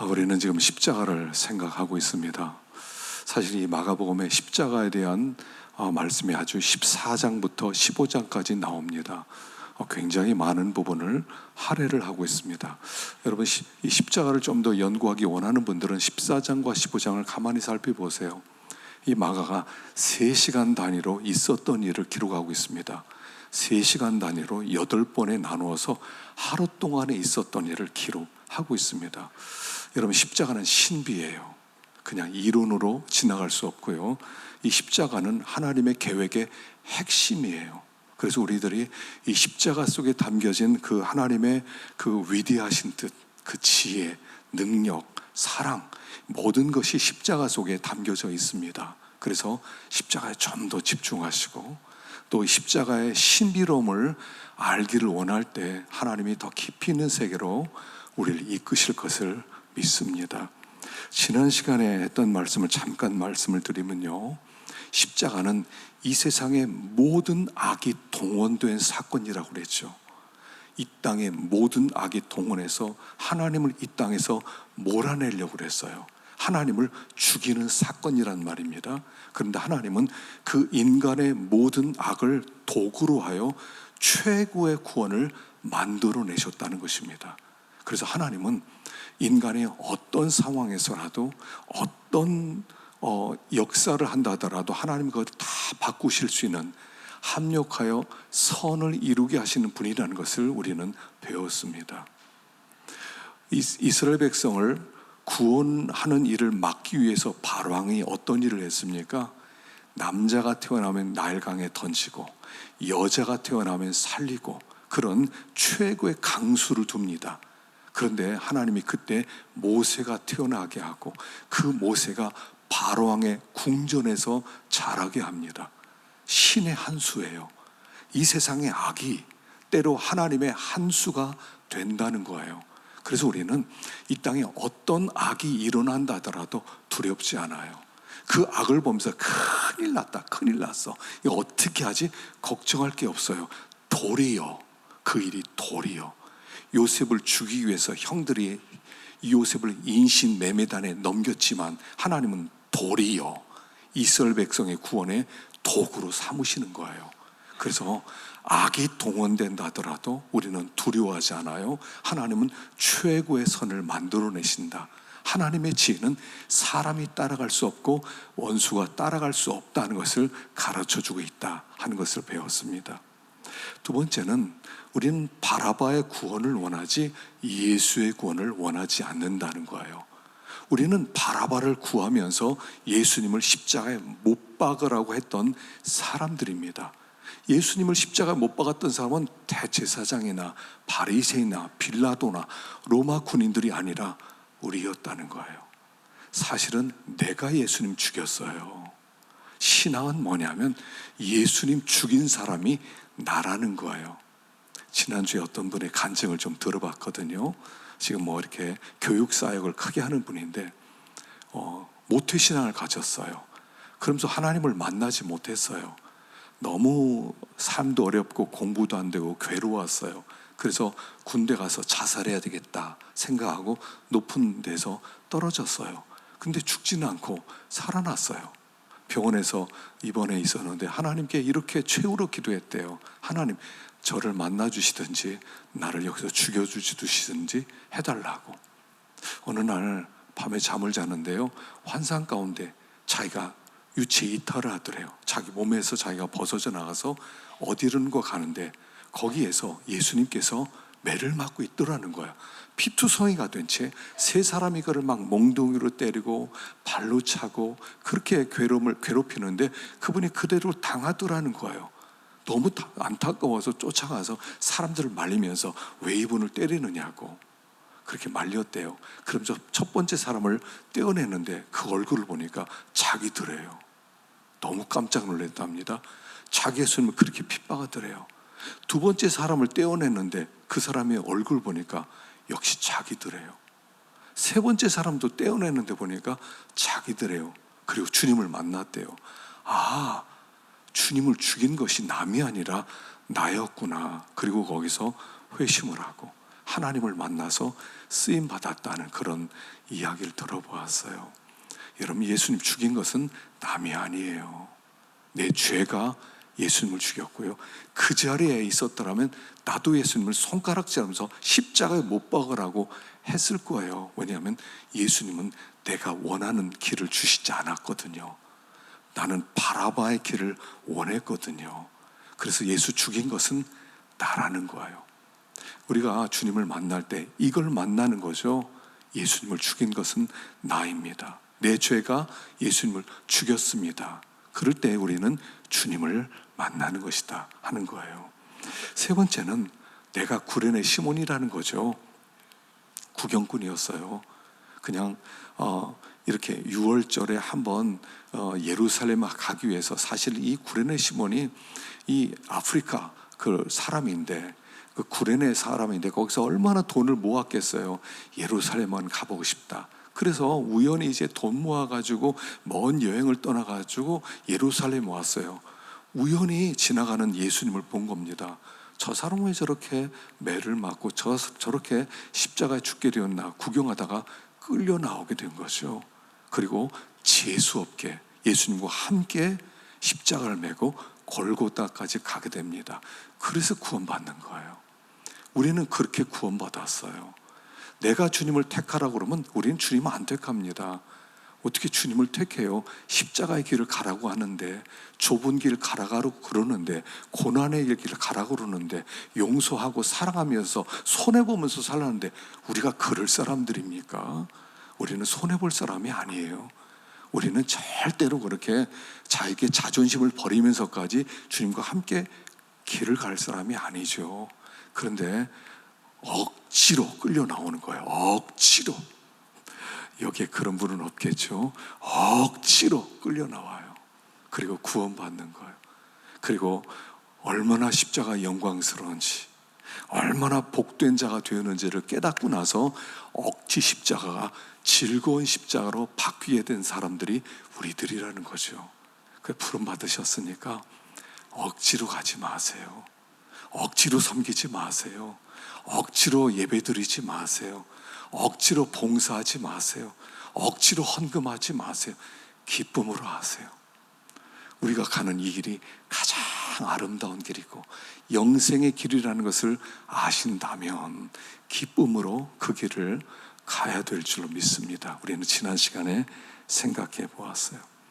아, 우리는 지금 십자가를 생각하고 있습니다. 사실 이 마가복음의 십자가에 대한 어, 말씀이 아주 14장부터 15장까지 나옵니다. 어, 굉장히 많은 부분을 할애를 하고 있습니다. 여러분 시- 이 십자가를 좀 더 연구하기 원하는 분들은 14장과 15장을 가만히 살펴보세요. 이 마가가 3시간 단위로 있었던 일을 기록하고 있습니다. 3시간 단위로 8번에 나누어서 하루 동안에 있었던 일을 기록하고 있습니다. 여러분 십자가는 신비예요. 그냥 이론으로 지나갈 수 없고요. 이 십자가는 하나님의 계획의 핵심이에요. 그래서 우리들이 이 십자가 속에 담겨진 그 하나님의 그 위대하신 뜻, 그 지혜, 능력, 사랑, 모든 것이 십자가 속에 담겨져 있습니다. 그래서 십자가에 좀 더 집중하시고 또 십자가의 신비로움을 알기를 원할 때 하나님이 더 깊이 있는 세계로 우리를 이끄실 것을 믿습니다. 지난 시간에 했던 말씀을 잠깐 말씀을 드리면요. 십자가는 이 세상의 모든 악이 동원된 사건이라고 그랬죠. 이 땅의 모든 악이 동원해서 하나님을 이 땅에서 몰아내려고 그랬어요. 하나님을 죽이는 사건이란 말입니다. 그런데 하나님은 그 인간의 모든 악을 도구로 하여 최고의 구원을 만들어 내셨다는 것입니다. 그래서 하나님은 인간의 어떤 상황에서라도 어떤 어, 역사를 한다 하더라도 하나님 그걸 다 바꾸실 수 있는 합력하여 선을 이루게 하시는 분이라는 것을 우리는 배웠습니다. 이- 이스라엘 백성을 구원하는 일을 막기 위해서 바로왕이 어떤 일을 했습니까? 남자가 태어나면 나일강에 던지고 여자가 태어나면 살리고 그런 최고의 강수를 둡니다. 그런데 하나님이 그때 모세가 태어나게 하고 그 모세가 바로왕의 궁전에서 자라게 합니다. 신의 한 수예요. 이 세상의 악이 때로 하나님의 한 수가 된다는 거예요. 그래서 우리는 이 땅에 어떤 악이 일어난다 하더라도 두렵지 않아요. 그 악을 보면서 큰일 났다, 큰일 났어. 이거 어떻게 하지? 걱정할 게 없어요. 도리요. 그 일이 도리요. 요셉을 죽이기 위해서 형들이 이 요셉을 인신 매매단에 넘겼지만 하나님은 도리요. 이스라엘 백성의 구원의 도구로 삼으시는 거예요. 그래서 악이 동원된다 하더라도 우리는 두려워하지 않아요. 하나님은 최고의 선을 만들어내신다. 하나님의 지혜는 사람이 따라갈 수 없고 원수가 따라갈 수 없다는 것을 가르쳐 주고 있다 하는 것을 배웠습니다. 두 번째는 우리는 바라바의 구원을 원하지 예수의 구원을 원하지 않는다는 거예요. 우리는 바라바를 구하면서 예수님을 십자가에 못 박으라고 했던 사람들입니다. 예수님을 십자가에 못 박았던 사람은 대제사장이나 바리새이나 빌라도나 로마 군인들이 아니라 우리였다는 거예요. 사실은 내가 예수님 죽였어요. 신앙은 뭐냐면 예수님 죽인 사람이 나라는 거예요. 지난주에 어떤 분의 간증을 좀 들어봤거든요. 지금 뭐 이렇게 교육 사역을 크게 하는 분인데 어, 모태 신앙을 가졌어요. 그러면서 하나님을 만나지 못했어요. 너무 삶도 어렵고 공부도 안 되고 괴로웠어요. 그래서 군대 가서 자살해야 되겠다 생각하고 높은 데서 떨어졌어요. 근데 죽지는 않고 살아났어요. 병원에서 입원해 있었는데 하나님께 이렇게 최후로 기도했대요. 하나님, 저를 만나 주시든지 나를 여기서 죽여 주시든지 해달라고. 어느 날 밤에 잠을 자는데요. 환상 가운데 자기가 유체 이탈을 하더래요. 자기 몸에서 자기가 벗어져 나가서 어디론가 가는데 거기에서 예수님께서 매를 맞고 있더라는 거야. 피투성이가 된 채 세 사람이 그를 막 몽둥이로 때리고 발로 차고 그렇게 괴로움을 괴롭히는데 그분이 그대로 당하더라는 거예요. 너무 다- 안타까워서 쫓아가서 사람들을 말리면서 왜 이분을 때리느냐고 그렇게 말렸대요. 그러면서 첫 번째 사람을 떼어내는데 그 얼굴을 보니까 자기더래요. 너무 깜짝 놀랐답니다. 자기 예수님을 그렇게 핍박하더래요. 두 번째 사람을 떼어냈는데 그 사람의 얼굴 보니까 역시 자기더래요. 세 번째 사람도 떼어내는데 보니까 자기더래요. 그리고 주님을 만났대요. 아, 주님을 죽인 것이 남이 아니라 나였구나. 그리고 거기서 회심을 하고 하나님을 만나서 쓰임 받았다는 그런 이야기를 들어보았어요. 여러분 예수님 죽인 것은 남이 아니에요. 내 죄가 예수님을 죽였고요. 그 자리에 있었더라면 나도 예수님을 손가락질하면서 십자가에 못 박으라고 했을 거예요. 왜냐하면 예수님은 내가 원하는 길을 주시지 않았거든요. 나는 바라바의 길을 원했거든요. 그래서 예수 죽인 것은 나라는 거예요. 우리가 주님을 만날 때 이걸 만나는 거죠. 예수님을 죽인 것은 나입니다. 내 죄가 예수님을 죽였습니다. 그럴 때 우리는 주님을 만나는 것이다 하는 거예요. 세 번째는 내가 구련의 시몬이라는 거죠. 구경꾼이었어요. 그냥 어, 이렇게 6월절에 한번 어, 예루살렘 가기 위해서 사실 이 구레네 시몬이 이 아프리카 그 사람인데 그 구레네 사람인데 거기서 얼마나 돈을 모았겠어요. 예루살렘만 가보고 싶다. 그래서 우연히 이제 돈 모아가지고 먼 여행을 떠나가지고 예루살렘 왔어요. 우연히 지나가는 예수님을 본 겁니다. 저 사람은 왜 저렇게 매를 맞고 저, 저렇게 십자가에 죽게 되었나 구경하다가 끌려 나오게 된 거죠. 그리고 재수 없게 예수님과 함께 십자가를 메고 골고다까지 가게 됩니다. 그래서 구원받는 거예요. 우리는 그렇게 구원받았어요. 내가 주님을 택하라고 그러면 우리는 주님을 안 택합니다. 어떻게 주님을 택해요? 십자가의 길을 가라고 하는데 좁은 길 가라가고 그러는데 고난의 길을 가라고 그러는데 용서하고 사랑하면서 손해 보면서 살라는데 우리가 그럴 사람들입니까? 우리는 손해 볼 사람이 아니에요. 우리는 절대로 그렇게 자에게 자존심을 버리면서까지 주님과 함께 길을 갈 사람이 아니죠. 그런데 억지로 끌려 나오는 거예요. 억지로. 여기에 그런 분은 없겠죠. 억지로 끌려 나와요. 그리고 구원받는 거예요. 그리고 얼마나 십자가 영광스러운지, 얼마나 복된 자가 되었는지를 깨닫고 나서 억지 십자가가 즐거운 십자가로 바뀌게 된 사람들이 우리들이라는 거죠. 그 부름 받으셨으니까 억지로 가지 마세요. 억지로 섬기지 마세요. 억지로 예배드리지 마세요. 억지로 봉사하지 마세요. 억지로 헌금하지 마세요. 기쁨으로 하세요. 우리가 가는 이 길이 가장 아름다운 길이고 영생의 길이라는 것을 아신다면 기쁨으로 그 길을 가야 될 줄로 믿습니다. 우리는 지난 시간에 생각해 보았어요.